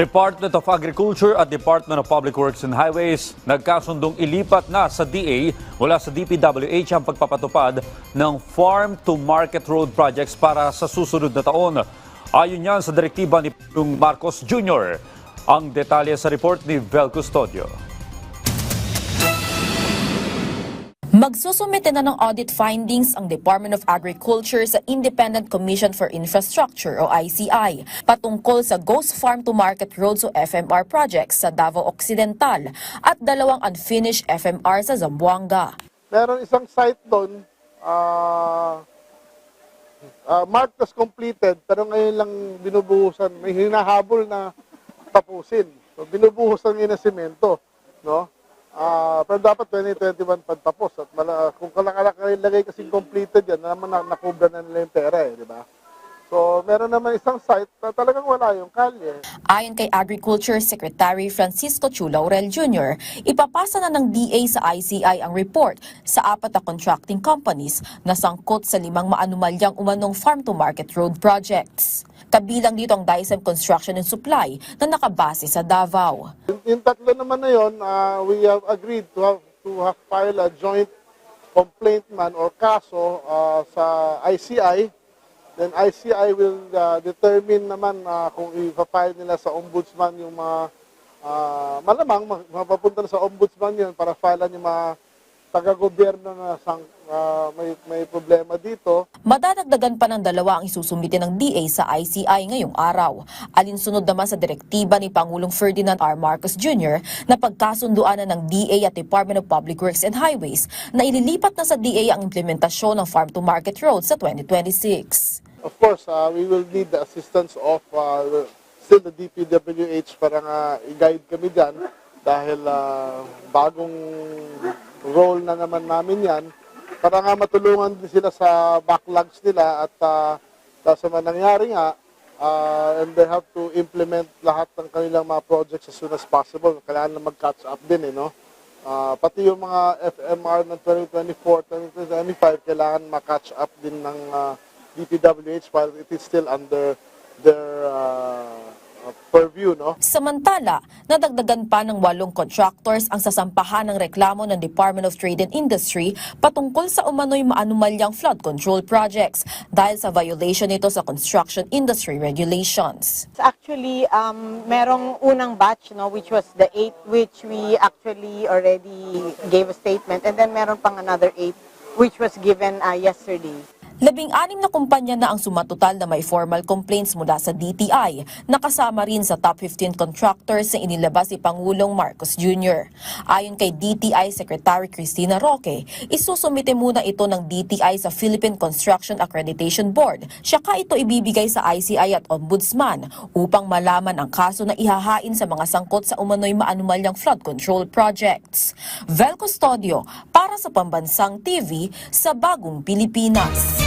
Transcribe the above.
Department of Agriculture at Department of Public Works and Highways nagkasundong ilipat na sa DA mula sa DPWH ang pagpapatupad ng Farm to Market Road projects para sa susunod na taon. Ayon yan sa direktiba ni Pangulong Marcos Jr. Ang detalye sa report ni Vel Custodio. Magsusumite na ng audit findings ang Department of Agriculture sa Independent Commission for Infrastructure o ICI patungkol sa Ghost Farm to Market Roads o FMR projects sa Davao Occidental at dalawang unfinished FMR sa Zamboanga. meron isang site doon, ah ah, marked as completed, pero ngayon lang binubuhusan, may hinahabol na tapusin. So, binubuhusan ngayon ng simento, no? Ah, pero dapat 2021 pagtapos at mala, kung kalakalagay kasing completed yan, naman na, nakubra na nila yung pera eh, di ba? So, meron naman isang site na talagang wala yung kalye. Ayon kay Agriculture Secretary Francisco Chu Laurel Jr., ipapasa na ng DA sa ICI ang report sa apat na contracting companies na sangkot sa limang maanumalyang umanong farm-to-market road projects. Kabilang dito ang Dicem Construction and Supply na nakabase sa Davao. Yung, yung tatlo naman na yun, ah, we have agreed to have, to have file a joint complaint man or kaso ah, sa ICI. Then ICI will ah, determine naman ah, kung i-file nila sa ombudsman yung mga ah, malamang ma- mapapunta sa ombudsman yun para filean yung mga taga-gobyerno na sang, ah, may, may problema dito. Madadagdagan pa ng dalawa ang isusumite ng DA sa ICI ngayong araw. Alinsunod naman sa direktiba ni Pangulong Ferdinand R. Marcos Jr. na pagkasunduan ng DA at Department of Public Works and Highways na ililipat na sa DA ang implementasyon ng farm-to-market roads sa 2026. Of course, uh, we will need the assistance of uh, still the DPWH para nga i-guide kami dyan dahil uh, bagong role na naman namin yan para nga matulungan din sila sa backlogs nila at uh, sa mga nangyari nga uh, and they have to implement lahat ng kanilang mga projects as soon as possible. Kailangan na mag-catch up din eh, no? Ah, pati yung mga FMR ng 2024, 2025, kailangan ma-catch up din ng ah, DPWH while it is still under their ah, purview, no? Samantala, nadagdagan pa ng walong contractors ang sasampahan ng reklamo ng Department of Trade and Industry patungkol sa umano'y maanumalyang flood control projects dahil sa violation nito sa construction industry regulations. Actually, um, merong unang batch, no, which was the eight, which we actually already gave a statement, and then meron pang another eight, which was given uh, yesterday. Labing-anim na kumpanya na ang sumatotal na may formal complaints mula sa DTI, nakasama rin sa top 15 contractors na inilabas si Pangulong Marcos Jr. Ayon kay DTI Secretary Cristina Roque, isusumite muna ito ng DTI sa Philippine Construction Accreditation Board, siyaka ito ibibigay sa ICI at Ombudsman upang malaman ang kaso na ihahain sa mga sangkot sa umano'y maanumalyang flood control projects. Vel Custodio, para sa Pambansang TV, sa Bagong Pilipinas.